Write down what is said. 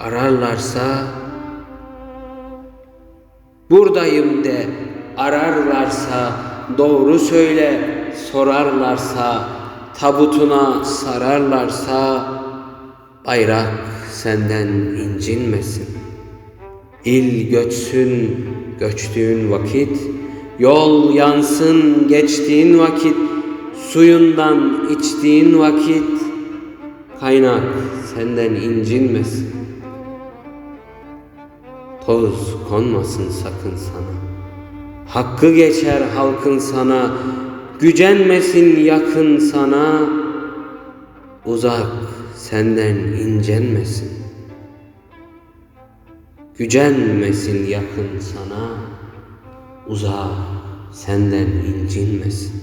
ararlarsa, buradayım de ararlarsa, doğru söyle sorarlarsa, tabutuna sararlarsa, bayrak senden incinmesin. İl göçsün göçtüğün vakit, yol yansın geçtiğin vakit, suyundan içtiğin vakit, kaynak senden incinmesin. Toz konmasın sakın sana. Hakkı geçer halkın sana, gücenmesin yakın sana, uzak senden incenmesin. Gücenmesin yakın sana, uzak senden incinmesin.